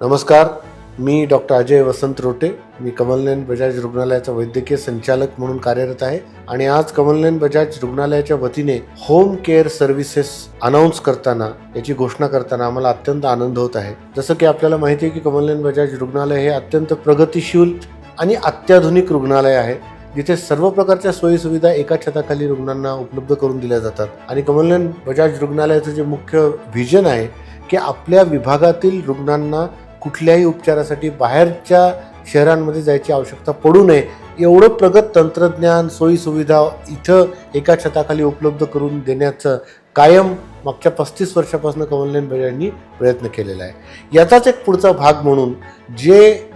नमस्कार मी डॉक्टर अजय वसंत रोटे. मी कमलनयन बजाज रुग्णालयाचा वैद्यकीय संचालक म्हणून कार्यरत आहे आणि आज कमलनयन बजाज रुग्णालयाच्या वतीने होम केअर सर्व्हिसेस अनाऊन्स करताना याची घोषणा करताना आम्हाला अत्यंत आनंद होत आहे. जसं की आपल्याला माहिती आहे की कमलनयन बजाज रुग्णालय हे अत्यंत प्रगतिशील आणि अत्याधुनिक रुग्णालय आहे जिथे सर्व प्रकारच्या सोयीसुविधा एका छताखाली रुग्णांना उपलब्ध करून दिल्या जातात. आणि कमलनयन बजाज रुग्णालयाचं जे मुख्य व्हिजन आहे की आपल्या विभागातील रुग्णांना कुठल्याही उपचारासाठी बाहेरच्या शहरांमध्ये जायची आवश्यकता पडू नये. एवढं प्रगत तंत्रज्ञान सोयीसुविधा इथं एका छताखाली उपलब्ध करून देण्याचं कायम मागच्या पस्तीस वर्षापासून कमलनयन बजाजनी प्रयत्न केलेला आहे. याचाच एक पुढचा भाग म्हणून जे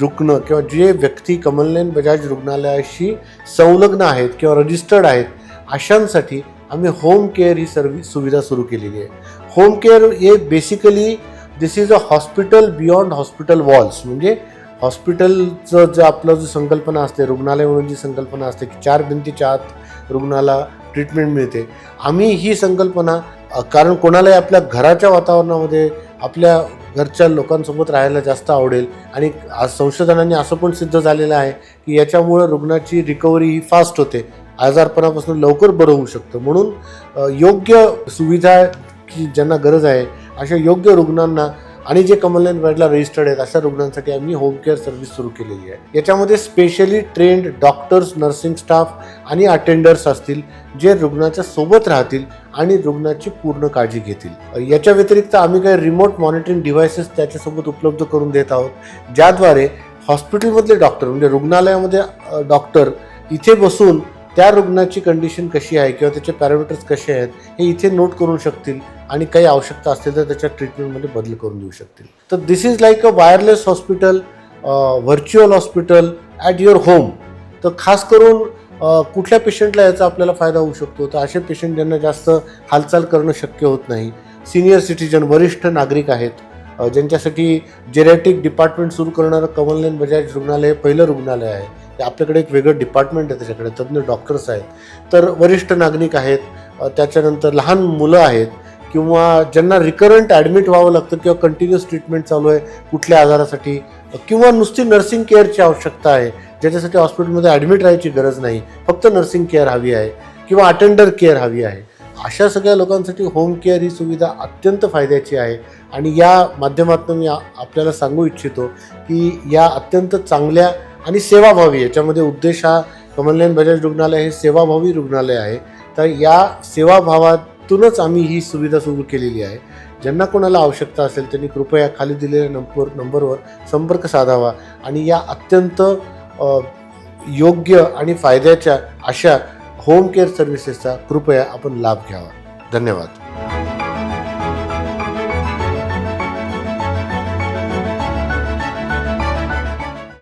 रुग्ण किंवा जे व्यक्ती कमलनयन बजाज रुग्णालयाशी संलग्न आहेत किंवा रजिस्टर्ड आहेत अशांसाठी आम्ही होम केअर ही सर्व्हिस सुविधा सुरू केलेली आहे. होम केअर हे basically this is a hospital beyond hospital walls म्हणजे हॉस्पिटलचं जे आपलं जी संकल्पना असते रुग्णालय म्हणून जी संकल्पना असते की चार भिंतीच्या आत रुग्णाला ट्रीटमेंट मिळते. आम्ही ही संकल्पना कारण कोणालाही आपल्या घराच्या वातावरणामध्ये आपल्या घरच्या लोकांसोबत राहायला जास्त आवडेल आणि आज संशोधनाने असं पण सिद्ध झालेलं आहे की याच्यामुळं रुग्णाची रिकव्हरी ही फास्ट होते. आजारपणापासून लवकर बरं होऊ शकतं. म्हणून योग्य सुविधा की ज्यांना गरज आहे अशा योग्य रुग्णांना आणि जे कमलनयन बेडला रजिस्टर्ड आहेत अशा रुग्णांसाठी आम्ही होम केअर सर्व्हिस सुरू केलेली आहे. याच्यामध्ये specially trained doctors nursing staff आणि अटेंडर्स असतील जे रुग्णाच्या सोबत राहतील आणि रुग्णाची पूर्ण काळजी घेतील. याच्या व्यतिरिक्त आम्ही काही रिमोट मॉनिटरिंग डिव्हायसेस त्याच्यासोबत उपलब्ध करून देत आहोत ज्याद्वारे हॉस्पिटलमधले डॉक्टर म्हणजे रुग्णालयामध्ये डॉक्टर इथे बसून त्या रुग्णाची कंडिशन कशी आहे किंवा त्याचे पॅरामीटर्स कसे आहेत हे इथे नोट करू शकतील. आणि काही आवश्यकता असतील तर त्याच्या ट्रीटमेंटमध्ये बदल करून देऊ शकतील. तर this is like a wireless hospital virtual hospital at your home तर खास करून uh, कुठल्या पेशंटला याचा आपल्याला फायदा होऊ शकतो? तर असे पेशंट ज्यांना जास्त हालचाल करणं शक्य होत नाही. सिनियर सिटीजन वरिष्ठ नागरिक आहेत. ज्यांच्यासाठी जेरॅटिक डिपार्टमेंट सुरू करणारं कमलनयन बजाज रुग्णालय हे पहिलं रुग्णालय आहे. ते आपल्याकडे एक वेगळं डिपार्टमेंट आहे त्याच्याकडे. तज्ज्ञ डॉक्टर्स आहेत. तर वरिष्ठ नागरिक आहेत. त्याच्यानंतर लहान मुलं आहेत. किंवा ज्यांना रिकरंट ॲडमिट व्हावं लागतं किंवा कंटिन्युअस ट्रीटमेंट चालू आहे कुठल्या आजारासाठी किंवा नुसती नर्सिंग केअरची आवश्यकता आहे ज्याच्यासाठी हॉस्पिटलमध्ये ॲडमिट राहायची गरज नाही फक्त नर्सिंग केअर हवी आहे किंवा अटेंडर केअर हवी आहे. अशा सगळ्या लोकांसाठी होम केअर ही सुविधा अत्यंत फायद्याची आहे आणि या माध्यमातून मी आपल्याला सांगू इच्छितो की या अत्यंत चांगल्या आणि सेवाभावी याच्यामध्ये उद्देश हा कमलनयन बजाज रुग्णालय हे सेवाभावी रुग्णालय आहे. तर या सेवाभावात तिथूनच आम्ही ही सुविधा सुरू केलेली आहे. ज्यांना कोणाला आवश्यकता असेल त्यांनी कृपया खाली दिलेल्या नंबर नंबरवर संपर्क साधावा आणि या अत्यंत योग्य आणि फायद्याच्या अशा होम केअर सर्व्हिसेसचा कृपया आपण लाभ घ्यावा. धन्यवाद.